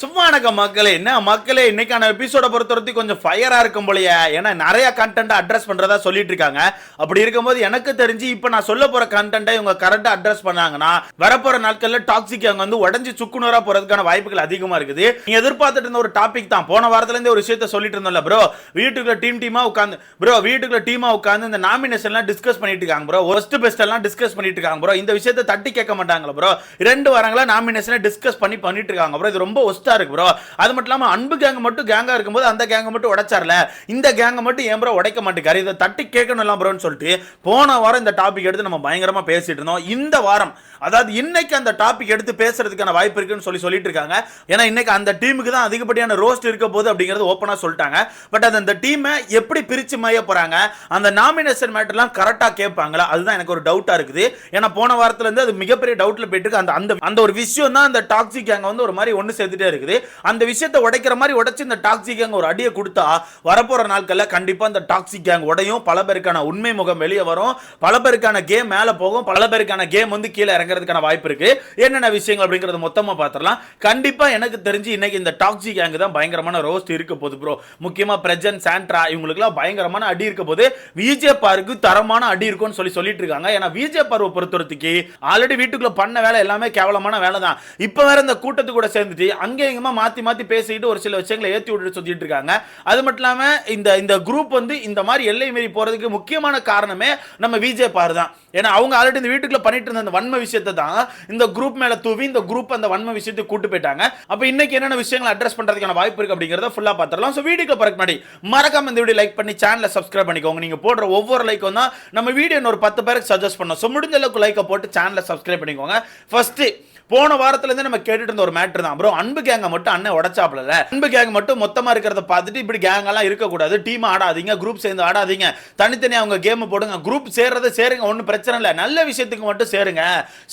சும்மா எனக்கு மக்களே என்ன மக்களே இன்னைக்கான எபிசோட பொறுத்தவரைக்கும் கொஞ்சம் ஃபயரா இருக்கும் போலயே. ஏன்னா நிறைய கண்டென்ட் அட்ரஸ் பண்றதா சொல்லிட்டு இருக்காங்க. அப்படி இருக்கும்போது எனக்கு தெரிஞ்சு இப்போ நான் சொல்ல போற கண்டென்ட்டை இவங்க கரெக்டா அட்ரஸ் பண்ணாங்கன்னா வரப்போற நாட்கள்ல டாக்ஸிக் அவங்க வந்து உடஞ்சி சுக்குநூறா போறதுக்கான வாய்ப்புகள் அதிகமா இருக்குது. நீங்க எதிர்பார்த்துட்டு இருந்த ஒரு டாபிக் தான். போன வாரத்துல இருந்து ஒரு விஷயத்த சொல்லிட்டு இருந்தோம்ல ப்ரோ வீட்டுக்குள்ள டீம் டீமா உட்காந்து ப்ரோ வீட்டுக்குள்ள டீமா உட்காந்து இந்த நாமினேஷன்லாம் டிஸ்கஸ் பண்ணிட்டு இருக்காங்க ப்ரோ ஒஸ்ட் பெஸ்ட் எல்லாம் டிஸ்கஸ் பண்ணிட்டு இருக்காங்க ப்ரோ இந்த விஷயத்தை தட்டி கேட்க மாட்டாங்களா ப்ரோ ரெண்டு வாரங்களா நாமினேஷனை டிஸ்கஸ் பண்ணி பண்ணிட்டு இருக்காங்க ப்ரோ இது ரொம்ப ஒஸ்ட் இருக்கு ப்ரோ அது மட்டும் இல்லாம அன்பு கேங் மட்டும் கேங்கா இருக்கும்போது அந்த கேங்க மட்டும் உடைச்சார்ல. இந்த கேங்க மட்டும் ஏன் ப்ரோ உடைக்க மாட்டேங்காரு இதை தட்டி கேட்கணும் ப்ரோன்னு சொல்லிட்டு போன வாரம் இந்த டாபிக் எடுத்து நம்ம பயங்கரமா பேசிட்டு இருந்தோம். இந்த வாரம் அதாவது இன்னைக்கு அந்த டாபிக் எடுத்து பேசுறதுக்கான வாய்ப்பு இருக்குன்னு சொல்லி சொல்லிட்டு இருக்காங்க. ஏன்னா இன்னைக்கு அந்த டீமுக்கு தான் அதிகப்படியான ரோஸ்ட் இருக்க போது அப்படிங்கிறது ஓப்பனாக சொல்லிட்டாங்க. பட் அது அந்த டீமை எப்படி பிரிச்சு மைய போறாங்க அந்த நாமினேஷன் மேட்டர்லாம் கரெக்டா கேட்பாங்களா? அதுதான் எனக்கு ஒரு டவுட்டா இருக்குது. ஏன்னா போன வாரத்துல இருந்து அது மிகப்பெரிய டவுட்ல போயிட்டு இருக்கு. அந்த அந்த அந்த ஒரு விஷயம் தான் அந்த டாக்ஸிக் கேங்க வந்து ஒரு மாதிரி ஒன்று சேர்த்துட்டே இருக்குது. அந்த விஷயத்தை உடைக்கிற மாதிரி உடைச்சு இந்த டாக்ஸி கேங் ஒரு அடியை கொடுத்தா வரப்போற நாட்களில் கண்டிப்பா இந்த டாக்ஸி கேங் உடையும். பல பேருக்கான உண்மை முகம் வெளியே வரும். பல பேருக்கான கேம் மேல போகும். பல பேருக்கான கேம் வந்து கீழே இறங்குறதுக்கான வாய்ப்பு இருக்கு. என்னென்ன விஷயங்கள் அப்படிங்கறது மொத்தமா பார்த்துடலாம் கண்டிப்பா எனக்கு தெரிஞ்சு இன்னைக்கு இந்த டாக்ஸி கேங் தான் பயங்கரமான ரோஸ்ட் இருக்க போகுது ப்ரோ முக்கியமா பிரஜன் சாண்ட்ரா இவங்களுக்குலாம் பயங்கரமான அடி இருக்க போது விஜே பாருக்கு தரமான அடி இருக்கும்னு சொல்லி சொல்லிட்டு இருக்காங்க. ஏன்னா விஜே பார்வை பொறுத்தவரைக்கு ஆல்ரெடி வீட்டுக்குள்ள பண்ண வேலை எல்லாமே கேவலமான வேலை தான் இப்போ வேற இந்த கூட்டத்து கூட சேர்ந்துட்டு அங்கே எங்கேயுமா மாற்றி மாற்றி பேசிக்கிட்டு ஒரு சில விஷயங்களை ஏற்றி விட்டு சொல்லிட்டு இருக்காங்க. அது மட்டும் இல்லாம இந்த இந்த குரூப் வந்து இந்த மாதிரி எல்லை மீறி போகிறதுக்கு முக்கியமான காரணமே நம்ம விஜே பார் தான். ஏன்னா அவங்க ஆல்ரெடி இந்த வீட்டுக்குள்ளே பண்ணிட்டு இருந்த அந்த வன்ம விஷயத்தை தான் இந்த குரூப் மேலே தூவி இந்த குரூப் அந்த வன்ம விஷயத்தை கூட்டு போயிட்டாங்க. அப்போ இன்னைக்கு என்னென்ன விஷயங்களை அட்ரஸ் பண்ணுறதுக்கான வாய்ப்பு இருக்குது அப்படிங்கிறத ஃபுல்லாக பார்த்துடலாம். ஸோ வீடியோக்கு பிறகு முன்னாடி மறக்காம இந்த வீடியோ லைக் பண்ணி சேனலை சப்ஸ்கிரைப் பண்ணிக்கோங்க. நீங்கள் போடுற ஒவ்வொரு லைக்கும் தான் நம்ம வீடியோ ஒரு பத்து பேருக்கு சஜஸ்ட் பண்ணோம். ஸோ முடிஞ்ச அளவுக்கு லைக்கை போட்டு சேனலை சப்ஸ்கிரைப் பண்ணிக்கோங்க. ஃபஸ்ட்டு போன வாரத்துல இருந்து நம்ம கேட்டுட்டு இருந்த ஒரு மேட்ரு தான். ப்ரோ அன்பு கேங்க மட்டும் அண்ணன் உடச்சாப்ல அன்பு கேங் மட்டும் மொத்தமா இருக்கிறத பார்த்துட்டு இப்படி கேங் எல்லாம் இருக்கக்கூடாது. டீம் ஆடாதீங்க குரூப் சேர்ந்து ஆடாதீங்க. தனித்தனி அவங்க கேம் போடுங்க. குரூப் சேர்றத சேருங்க ஒன்றும் பிரச்சனை இல்லை. நல்ல விஷயத்துக்கு மட்டும் சேருங்க.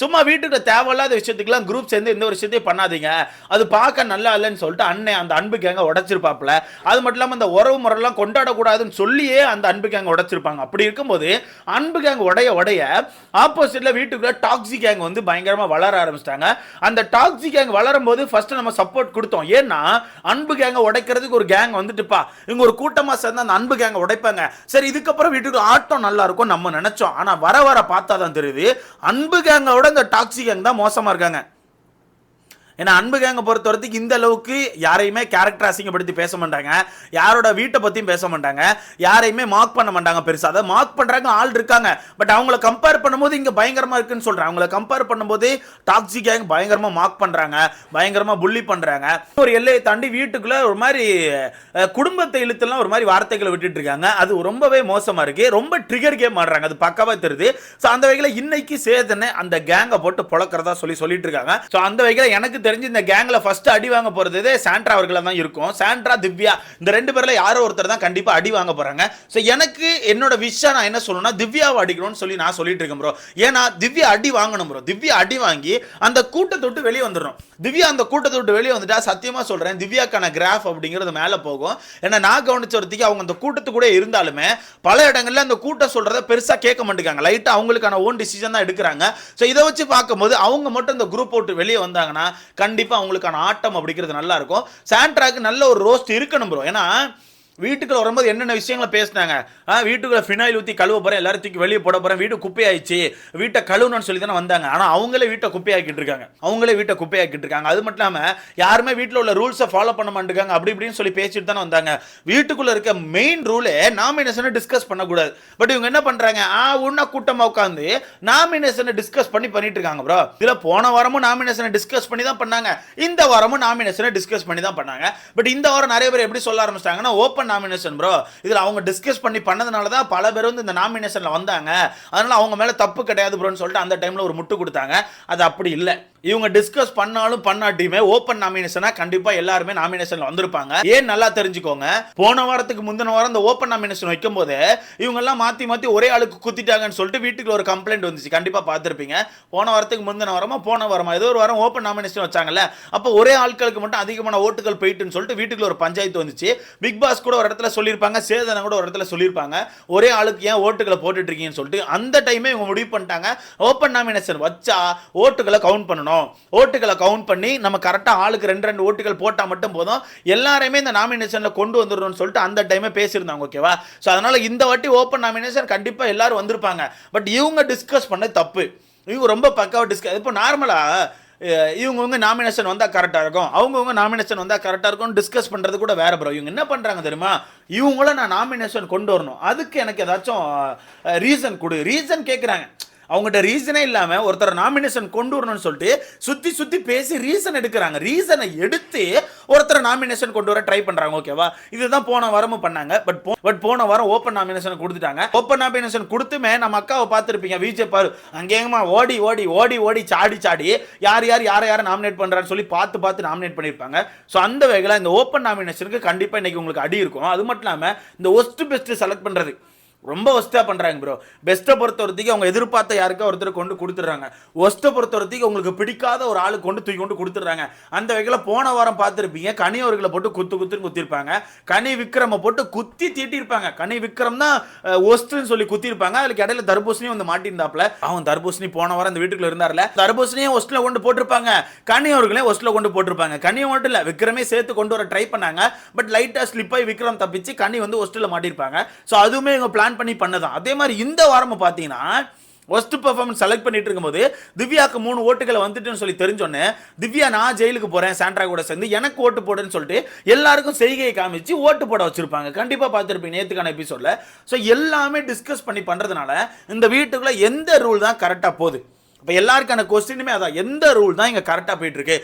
சும்மா வீட்டுக்கு தேவையில்லாத விஷயத்துக்குலாம் குரூப் சேர்ந்து இந்த ஒரு விஷயத்தையும் பண்ணாதீங்க. அது பார்க்க நல்லா இல்லைன்னு சொல்லிட்டு அண்ணன் அந்த அன்பு கேங்க உடச்சிருப்பாப்ல அது மட்டும் இல்லாமல் அந்த உறவு முறையெல்லாம் கொண்டாடக்கூடாதுன்னு சொல்லியே அந்த அன்பு கேங்க உடச்சிருப்பாங்க. அப்படி இருக்கும்போது அன்பு கேங் உடைய உடைய ஆப்போசிட்ல வீட்டுக்குள்ள டாக்ஸி கேங் வந்து பயங்கரமா வளர ஆரம்பிச்சிட்டாங்க. அந்த டாக்ஸி கேங் வளரும் போது ஃபர்ஸ்ட் நம்ம சப்போர்ட் கொடுத்தோம். ஏன்னா அன்பு கேங்க உடைக்கிறதுக்கு ஒரு கேங் வந்துட்டுப்பா. இவங்க ஒரு கூட்டமா சேர்ந்து அந்த அன்பு கேங்க உடைப்பாங்க. சரி இதுக்கப்புறம் வீட்டுக்கு ஆட்டம் நல்லா இருக்கும் நம்ம நினைச்சோம். ஆனா வர வர பார்த்தா தான் தெரியுது. அன்பு கேங்கோட இந்த டாக்ஸி கேங் தான் மோசமா இருக்காங்க. ஏன்னா அன்பு கேங்க பொறுத்த வரைக்கும் இந்த அளவுக்கு யாரையுமே கேரக்டர் அசிங்கப்படுத்தி பேச மாட்டாங்க. யாரோட வீட்டை பற்றியும் பேச மாட்டாங்க. யாரையுமே மார்க் பண்ண மாட்டாங்க பெருசாக அதை மார்க் பண்ணுறாங்க ஆள் இருக்காங்க. பட் அவங்கள கம்பேர் பண்ணும்போது இங்கே பயங்கரமாக இருக்குன்னு சொல்கிறேன் அவங்கள கம்பேர் பண்ணும்போது டாக்ஸி கேங் பயங்கரமாக மார்க் பண்ணுறாங்க பயங்கரமாக புள்ளி பண்ணுறாங்க ஒரு எல்லையை தாண்டி வீட்டுக்குள்ளே ஒரு மாதிரி குடும்பத்தை இழுத்துலாம் ஒரு மாதிரி வார்த்தைகளை விட்டுட்டு இருக்காங்க. அது ரொம்பவே மோசமாக இருக்குது ரொம்ப ட்ரிகர் கேம் ஆடுறாங்க. அது பக்காவாக தெரியுது. ஸோ அந்த வகையில் இன்னைக்கு சேதனை அந்த கேங்கை போட்டு பொழக்கிறதா சொல்லி சொல்லிட்டு இருக்காங்க. ஸோ அந்த வகையில் எனக்கு தெரிஞ்சு இந்த கேங்கில் ஃபஸ்ட்டு அடி வாங்க போகிறது சாண்ட்ரா அவர்களை தான் இருக்கும். சாண்ட்ரா திவ்யா இந்த ரெண்டு பேரில் யாரோ ஒருத்தர் தான் கண்டிப்பாக அடி வாங்க போகிறாங்க ஸோ எனக்கு என்னோட விஷயம் நான் என்ன சொல்லணும்னா திவ்யாவை அடிக்கணும்னு சொல்லி நான் சொல்லிட்டு இருக்கேன் ப்ரோ ஏன்னா திவ்யா அடி வாங்கணும் ப்ரோ திவ்யா அடி வாங்கி அந்த கூட்டத்தை விட்டு வெளியே வந்துடும் திவ்யா அந்த கூட்டத்தை விட்டு வெளியே வந்துட்டா சத்தியமாக சொல்கிறேன் திவ்யாக்கான கிராஃப் அப்படிங்கிறது மேலே போகும். ஏன்னா நான் கவனிச்ச ஒருத்திக்கு அவங்க அந்த கூட்டத்து கூட இருந்தாலுமே பல இடங்களில் அந்த கூட்டம் சொல்கிறத பெருசாக கேட்க மாட்டேங்காங்க. லைட்டாக அவங்களுக்கான ஓன் டிசிஷன் தான் எடுக்கிறாங்க. ஸோ இதை வச்சு பார்க்கும்போது அவங்க மட்டும் இந்த குரூப் போட்டு வெளியே வந்தாங்கன்னா கண்டிப்பாக அவங்களுக்கான ஆட்டம் அப்படிங்கிறது நல்லா இருக்கும். சாண்ட்ராக்கு நல்ல ஒரு ரோஸ்ட் இருக்கணும் ப்ரோ ஏன்னா வீட்டுக்குள்ள வரும்போது என்னென்ன விஷயங்களை பேசினாங்க? வீட்டுக்குள்ள ஃபினாயில் ஊற்றி கழுவ போகிறேன் எல்லாரும் தூக்கி வெளியே போட போகிறேன் வீடு குப்பையாயிடுச்சு வீட்டை கழுவணும்னு சொல்லி தானே வந்தாங்க. ஆனால் அவங்களே வீட்டை குப்பையாக்கிட்டு இருக்காங்க. அவங்களே வீட்டை குப்பையாக்கிட்டு இருக்காங்க. அது மட்டும் இல்லாமல் யாருமே வீட்டில் உள்ள ரூல்ஸை ஃபாலோ பண்ண மாட்டேங்காங்க அப்படி இப்படின்னு சொல்லி பேசிட்டு தானே வந்தாங்க. வீட்டுக்குள்ளே இருக்க மெயின் ரூலே நாமினேஷனை டிஸ்கஸ் பண்ணக்கூடாது. பட் இவங்க என்ன பண்ணுறாங்க ஆ உன்ன கூட்டமாக உட்காந்து நாமினேஷனை டிஸ்கஸ் பண்ணி பண்ணிட்டு இருக்காங்க ப்ரோ இதில் போன வாரமும் நாமினேஷனை டிஸ்கஸ் பண்ணி தான் பண்ணாங்க. இந்த வாரமும் நாமினேஷனை டிஸ்கஸ் பண்ணி தான் பண்ணாங்க. பட் இந்த வாரம் நிறைய பேர் எப்படி சொல்ல ஆரம்பிச்சிட்டாங்கன்னா ஓப்பன் நாமினேஷன் ப்ரோ இதில் அவங்க டிஸ்கஸ் பண்ணி பண்ணதுனால தான் பல பேர் வந்து இந்த நாமினேஷனில் வந்தாங்க. அதனால அவங்க மேலே தப்பு கிடையாது ப்ரோன்னு சொல்லிட்டு அந்த டைமில் ஒரு முட்டு கொடுத்தாங்க. அது அப்படி இல்லை. இவங்க டிஸ்கஸ் பண்ணாலும் பண்ணாட்டியுமே ஓப்பன் நாமினேஷனா கண்டிப்பா எல்லாருமே நாமினேஷன்ல வந்திருப்பாங்க. ஏன் நல்லா தெரிஞ்சுக்கோங்க? போன வாரத்துக்கு முந்தின வாரம் இந்த ஓப்பன் நாமினேஷன் வைக்கும் போது இவங்க எல்லாம் மாத்தி மாத்தி ஒரே ஆளுக்கு குத்திட்டாங்கன்னு சொல்லிட்டு வீட்டுக்கு ஒரு கம்ப்ளைண்ட் வந்துச்சு. கண்டிப்பா பார்த்திருப்பீங்க. போன வாரத்துக்கு முந்தின வாரமா போன வாரமா ஏதோ ஒரு வாரம் ஓப்பன் நாமினேஷன் வச்சாங்கல்ல. அப்போ ஒரே ஆட்களுக்கு மட்டும் அதிகமான ஓட்டுகள் போயிட்டுன்னு சொல்லிட்டு வீட்டுக்குள்ள ஒரு பஞ்சாயத்து வந்துச்சு. பிக் பாஸ் கூட ஒரு இடத்துல சொல்லியிருப்பாங்க. சேதனை கூட ஒரு இடத்துல சொல்லியிருப்பாங்க. ஒரே ஆளுக்கு ஏன் ஓட்டுகளை போட்டுட்டு இருக்கீங்கன்னு சொல்லிட்டு அந்த டைமே இவங்க முடிவு பண்ணிட்டாங்க. ஓப்பன் நாமினேஷன் வச்சா ஓட்டுகளை கவுண்ட் பண்ணணும். பண்ணணும் ஓட்டுகளை கவுண்ட் பண்ணி நம்ம கரெக்டாக ஆளுக்கு ரெண்டு ரெண்டு ஓட்டுகள் போட்டால் மட்டும் போதும். எல்லாரையுமே இந்த நாமினேஷனில் கொண்டு வந்துடணும்னு சொல்லிட்டு அந்த டைமே பேசியிருந்தாங்க ஓகேவா ஸோ அதனால் இந்த வாட்டி ஓப்பன் நாமினேஷன் கண்டிப்பாக எல்லோரும் வந்திருப்பாங்க. பட் இவங்க டிஸ்கஸ் பண்ண தப்பு. இவங்க ரொம்ப பக்காவாக டிஸ்கஸ் இப்போ நார்மலாக இவங்கவுங்க நாமினேஷன் வந்தால் கரெக்டாக இருக்கும். அவங்கவுங்க நாமினேஷன் வந்தால் கரெக்டாக இருக்கும் டிஸ்கஸ் பண்ணுறது கூட வேறு ப்ரோ இவங்க என்ன பண்ணுறாங்க தெரியுமா? இவங்கள நான் நாமினேஷன் கொண்டு வரணும். அதுக்கு எனக்கு ஏதாச்சும் ரீசன் கொடு. ரீசன் கேட்குறாங்க அவங்ககிட்ட ரீசனே இல்லாமல் ஒருத்தர் நாமினேஷன் கொண்டு வரணும்னு சொல்லிட்டு சுற்றி சுற்றி பேசி ரீசன் எடுக்கிறாங்க. ரீசனை எடுத்து ஒருத்தர் நாமினேஷன் கொண்டு வர ட்ரை பண்ணுறாங்க ஓகேவா இதுதான் போன வாரமும் பண்ணாங்க. பட் பட் போன வாரம் ஓப்பன் நாமினேஷன் கொடுத்துட்டாங்க. ஓப்பன் நாமினேஷன் கொடுத்துமே நம்ம அக்காவை பார்த்துருப்பீங்க. விஜய் பாரு அங்கேயுமா ஓடி ஓடி ஓடி ஓடி சாடி சாடி யார் யார் யாரை யாரை நாமினேட் பண்ணுறான்னு சொல்லி பார்த்து பார்த்து நாமினேட் பண்ணியிருப்பாங்க. ஸோ அந்த வகையில் இந்த ஓப்பன் நாமினேஷனுக்கு கண்டிப்பாக இன்றைக்கி உங்களுக்கு அடி இருக்கும். அது மட்டும் இல்லாமல் இந்த ஒஸ்ட் பெஸ்ட்டு செலக்ட் பண்ணுறது ரொம்ப ஒஸ்ட்டாக பண்ணுறாங்க ப்ரோ பெஸ்ட்டை பொறுத்த வரைக்கும் அவங்க எதிர்பார்த்த யாருக்கா ஒருத்தர் கொண்டு கொடுத்துட்றாங்க. ஒஸ்ட்டை பொறுத்த ஒருத்திக்கு உங்களுக்கு பிடிக்காத ஒரு ஆளு கொண்டு தூக்கி கொண்டு கொடுத்துட்றாங்க. அந்த வகையில் போன வாரம் பார்த்துருப்பீங்க கனி அவர்களை போட்டு குத்து குத்துன்னு குத்திருப்பாங்க. கனி விக்ரமை போட்டு குத்தி தீட்டியிருப்பாங்க கனி விக்ரம் தான் ஒஸ்ட்டுன்னு சொல்லி குத்திருப்பாங்க. அதுக்கு இடையில தர்பூசணியும் வந்து மாட்டியிருந்தாப்ல அவன் தர்பூசணி போன வாரம் அந்த வீட்டுக்குள்ள இருந்தார்ல. தர்பூசணியும் ஒஸ்ட்டில் கொண்டு போட்டிருப்பாங்க. கனி அவர்களையும் ஒஸ்ட்டில் கொண்டு போட்டிருப்பாங்க. கனி மட்டும் இல்லை விக்ரமே சேர்த்து கொண்டு வர ட்ரை பண்ணாங்க. பட் லைட்டாக ஸ்லிப் ஆகி விக்ரம் தப்பிச்சு கனி வந்து ஒஸ்ட்டில் மாட்டியிருப்பாங்க. ஸோ அதுவுமே இவங்க பிளான் பண்ணி பண்ணதான். அதே மாதிரி இந்த வாரமும் பார்த்தீங்கன்னா ஒஸ்ட் பெர்ஃபார்மன்ஸ் செலக்ட் பண்ணிட்டு இருக்கும்போது திவ்யாவுக்கு மூணு ஓட்டுகளை வந்துட்டுன்னு சொல்லி தெரிஞ்சோன்னே திவ்யா நான் ஜெயிலுக்கு போகிறேன் சாண்ட்ரா கூட சேர்ந்து எனக்கு ஓட்டு போடுன்னு சொல்லிட்டு எல்லாருக்கும் செய்கையை காமிச்சு ஓட்டு போட வச்சிருப்பாங்க. கண்டிப்பாக பார்த்துருப்பீங்க நேற்றுக்கான எபிசோடில் ஸோ எல்லாமே டிஸ்கஸ் பண்ணி பண்ணுறதுனால இந்த வீட்டுக்குள்ள எந்த ரூல் தான் கரெக்டாக போகுது? இப்போ எல்லாருக்கான கொஸ்டினுமே அதான் எந்த ரூல் தான் இங்கே கரெக்டாக போயிட்டு இருக்கு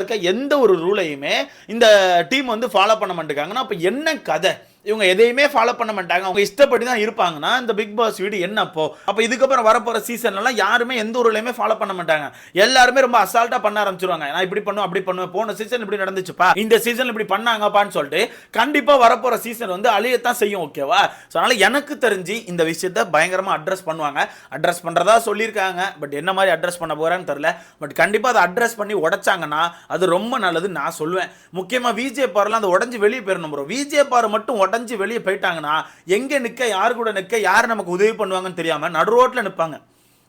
இருக்க எந்த ஒரு ரூலையுமே இந்த டீம் வந்து ஃபாலோ பண்ண மாட்டேங்காங்கன்னா அப்போ என்ன கதை? இவங்க எதையுமே ஃபாலோ பண்ண மாட்டாங்க. அவங்க இஷ்டப்படி தான் இருப்பாங்கன்னா இந்த பிக் பாஸ் வீடு என்ன அப்போ? அப்போ இதுக்கப்புறம் வரப்போகிற சீசன்லாம் யாருமே எந்த ஊர்லையுமே ஃபாலோ பண்ண மாட்டாங்க. எல்லாருமே ரொம்ப அசால்ட்டாக பண்ண ஆரம்பிச்சிருவாங்க. நான் இப்படி பண்ணுவேன் அப்படி பண்ணுவேன். போன சீசன் இப்படி நடந்துச்சுப்பா. இந்த சீசன் இப்படி பண்ணாங்கப்பான்னு சொல்லிட்டு கண்டிப்பாக வரப்போகிற சீசன் வந்து அழியத்தான் செய்யும் ஓகேவா ஸோ அதனால் எனக்கு தெரிஞ்சு இந்த விஷயத்த பயங்கரமாக அட்ரஸ் பண்ணுவாங்க. அட்ரஸ் பண்ணுறதா சொல்லியிருக்காங்க. பட் என்ன மாதிரி அட்ரஸ் பண்ண போகிறான்னு தெரில பட் கண்டிப்பாக அதை அட்ரஸ் பண்ணி உடைச்சாங்கன்னா அது ரொம்ப நல்லது நான் சொல்லுவேன். முக்கியமாக விஜே பார்லாம் அந்த உடஞ்சி வெளியே போயிடணும் ப்ரோ விஜே பார் மட்டும் உடஞ்சி வெளியே போயிட்டாங்கன்னா எங்கே நிற்க யார் கூட நிற்க யார் நமக்கு உதவி பண்ணுவாங்கன்னு தெரியாமல் நடு ரோட்டில் நிற்பாங்க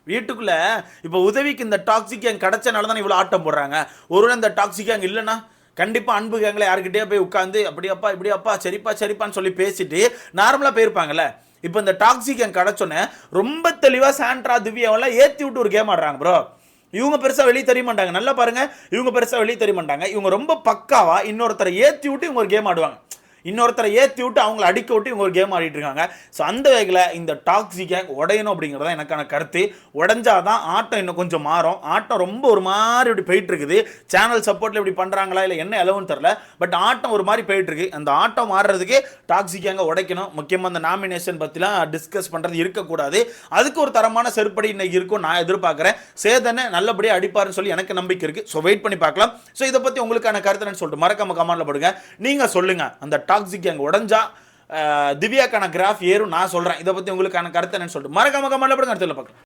வீட்டுக்குள்ளே இப்போ உதவிக்கு இந்த டாக்ஸிக் கேங் கிடச்சனால தான் இவ்வளோ ஆட்டம் போடுறாங்க. ஒருவேளை இந்த டாக்ஸிக் கேங் இல்லைன்னா கண்டிப்பாக அன்பு கேங்கில் யாருக்கிட்டே போய் உட்காந்து அப்படியாப்பா இப்படியாப்பா சரிப்பா சரிப்பான்னு சொல்லி பேசிட்டு நார்மலாக போயிருப்பாங்கல்ல. இப்போ இந்த டாக்ஸிக் கேங் கிடச்சோன்னே ரொம்ப தெளிவாக சாண்ட்ரா திவ்யாவெல்லாம் ஏற்றி விட்டு ஒரு கேம் ஆடுறாங்க ப்ரோ இவங்க பெருசாக வெளியே தெரிய மாட்டாங்க. நல்லா பாருங்க. இவங்க பெருசாக வெளியே தெரிய மாட்டாங்க. இவங்க ரொம்ப பக்காவாக இன்னொருத்தரை ஏற்றி விட்டு இவங்க ஒரு கேம் ஆடுவாங்க. இன்னொருத்தரை ஏற்றி விட்டு அவங்கள அடிக்க விட்டு இவங்க ஒரு கேம் ஆடிட்டு இருக்காங்க. ஸோ அந்த வகையில் இந்த டாக்ஸி கேங் உடையணும் அப்படிங்கிறது தான் எனக்கான கருத்து. உடஞ்சாதான் ஆட்டம் இன்னும் கொஞ்சம் மாறும். ஆட்டம் ரொம்ப ஒரு மாதிரி இப்படி போயிட்டு இருக்குது சேனல் சப்போர்ட்டில் இப்படி பண்ணுறாங்களா இல்லை என்ன எலவுன்னு தெரில பட் ஆட்டம் ஒரு மாதிரி போயிட்டு இருக்கு அந்த ஆட்டம் மாறுறதுக்கு டாக்ஸி கேங்கை உடைக்கணும். முக்கியமாக அந்த நாமினேஷன் பற்றிலாம் டிஸ்கஸ் பண்ணுறது இருக்கக்கூடாது. அதுக்கு ஒரு தரமான செருப்படி இன்னைக்கு இருக்கும் நான் எதிர்பார்க்குறேன். சேதனை நல்லபடியாக அடிப்பாருன்னு சொல்லி எனக்கு நம்பிக்கை இருக்குது ஸோ வெயிட் பண்ணி பார்க்கலாம். ஸோ இதை பற்றி உங்களுக்கான கருத்துன்னு சொல்லிட்டு மறக்காம கமெண்ட்ல போடுங்க. நீங்கள் சொல்லுங்கள் அந்த டாக்ஸிக் அங்கே உடஞ்சா திவ்யாக்கான கிராஃப் ஏறும் நான் சொல்கிறேன் இதை பற்றி உங்களுக்கான கருத்து என்னன்னு சொல்லிட்டு. மறக்காம கமெண்ட்ல போடுங்க அடுத்தல பார்க்கலாம்.